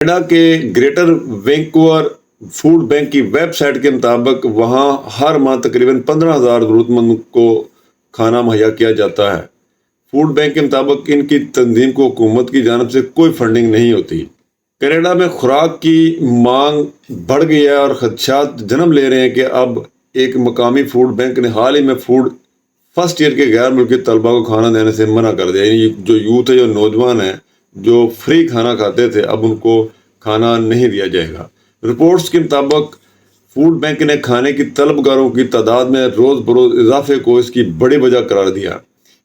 Canada کے greater Vancouver food bank کی website کے مطابق وہاں ہر ماہ تقریباً پندرہ ہزار ضرورت مند کو کھانا مہیا کیا جاتا ہے۔ فوڈ بینک کے مطابق ان کی تنظیم کو حکومت کی جانب سے کوئی فنڈنگ نہیں ہوتی۔ کینیڈا میں خوراک کی مانگ بڑھ گئی ہے اور خدشات جنم لے رہے ہیں کہ اب ایک مقامی فوڈ بینک نے حال ہی میں فوڈ فرسٹ ایئر کے غیر ملکی طلبہ کو کھانا دینے سے منع کر دیا۔ یعنی جو یوتھ ہے، جو نوجوان ہیں جو فری کھانا کھاتے تھے، اب ان کو کھانا نہیں دیا جائے گا۔ رپورٹس کے مطابق فوڈ بینک نے کھانے کی طلبگاروں کی تعداد میں روز بروز اضافے کو اس کی بڑی وجہ قرار دیا۔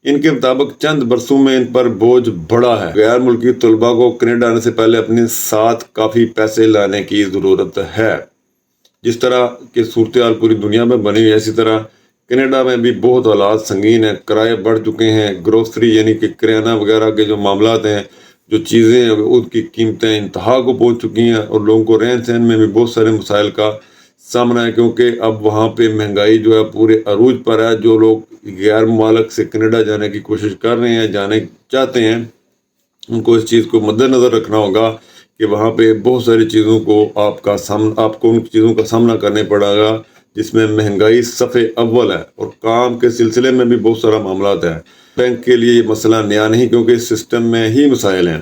ان کے مطابق چند برسوں میں ان پر بوجھ بڑا ہے۔ غیر ملکی طلبہ کو کینیڈا آنے سے پہلے اپنے ساتھ کافی پیسے لانے کی ضرورت ہے۔ جس طرح کی صورتحال پوری دنیا میں بنی ہوئی ہے، اسی طرح کینیڈا میں بھی بہت حالات سنگین ہیں۔ کرائے بڑھ چکے ہیں۔ گروسری یعنی کہ کریانہ وغیرہ کے جو معاملات ہیں جو چیزیں ہیں ان کی قیمتیں انتہا کو پہنچ چکی ہیں اور لوگوں کو رہن سہن میں بھی بہت سارے مسائل کا سامنا ہے، کیونکہ اب وہاں پہ مہنگائی جو ہے پورے عروج پر ہے، جو لوگ غیر ممالک سے کینیڈا جانے کی کوشش کر رہے ہیں، جانے چاہتے ہیں، ان کو اس چیز کو مد نظر رکھنا ہوگا کہ وہاں پہ بہت ساری چیزوں کو آپ کا سامنا، آپ کو ان چیزوں کا سامنا کرنے پڑے گا۔ جس میں مہنگائی صفحے اول ہے اور کام کے سلسلے میں بھی بہت سارا معاملات ہیں۔ بینک کے لیے یہ مسئلہ نیا نہیں کیونکہ اس سسٹم میں ہی مسائل ہیں۔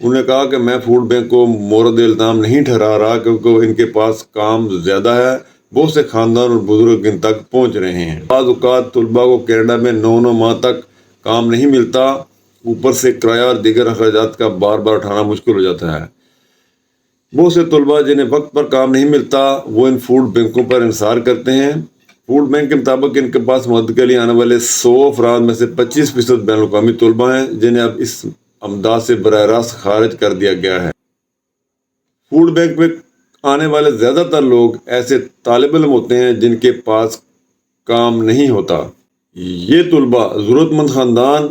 انہوں نے کہا کہ میں فوڈ بینک کو مورد الزام نہیں ٹھہرا رہا کیونکہ ان کے پاس کام زیادہ ہے۔ بہت سے خاندان اور بزرگ ان تک پہنچ رہے ہیں۔ بعض اوقات طلباء کو کینیڈا میں نو نو ماہ تک کام نہیں ملتا۔ اوپر سے کرایہ اور دیگر اخراجات کا بار بار اٹھانا مشکل ہو جاتا ہے۔ بہت سے طلباء جنہیں وقت پر کام نہیں ملتا، وہ ان فوڈ بینکوں پر انحصار کرتے ہیں۔ فوڈ بینک کے مطابق ان کے پاس مدد کے لیے آنے والے سو افراد میں سے پچیس فیصد بین الاقوامی طلباء ہیں، جنہیں اب اس امداد سے براہ راست خارج کر دیا گیا ہے۔ فوڈ بینک میں آنے والے زیادہ تر لوگ ایسے طالب علم ہوتے ہیں جن کے پاس کام نہیں ہوتا۔ یہ طلباء ضرورت مند خاندان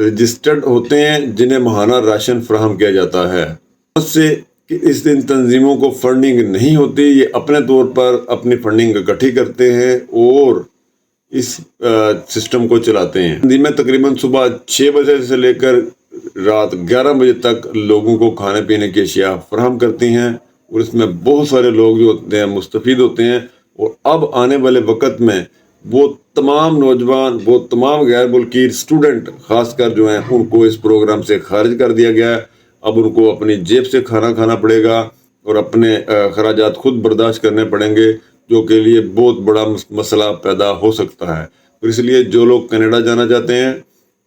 رجسٹرڈ ہوتے ہیں، جنہیں ماہانہ راشن فراہم کیا جاتا ہے۔ اس سے کہ اس دن تنظیموں کو فنڈنگ نہیں ہوتی، یہ اپنے طور پر اپنی فنڈنگ اکٹھی کرتے ہیں اور اس سسٹم کو چلاتے ہیں۔ تنظیمیں تقریباً صبح چھ بجے سے لے کر رات گیارہ بجے تک لوگوں کو کھانے پینے کی اشیاء فراہم کرتی ہیں اور اس میں بہت سارے لوگ جو ہوتے ہیں مستفید ہوتے ہیں اور اب آنے والے وقت میں وہ تمام نوجوان، وہ تمام غیر ملکی اسٹوڈنٹ خاص کر جو ہیں، ان کو اس پروگرام سے خارج کر دیا گیا ہے۔ اب ان کو اپنی جیب سے کھانا کھانا پڑے گا اور اپنے اخراجات خود برداشت کرنے پڑیں گے، جو کے لیے بہت بڑا مسئلہ پیدا ہو سکتا ہے۔ تو اس لیے جو لوگ کینیڈا جانا چاہتے ہیں،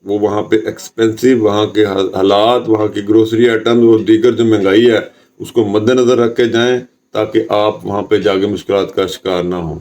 وہ وہاں پہ ایکسپینسو وہاں کے حالات، وہاں کی گروسری آئٹم اور دیگر جو مہنگائی ہے، اس کو مد نظر رکھ کے جائیں تاکہ آپ وہاں پہ جا کے مشکلات کا شکار نہ ہوں۔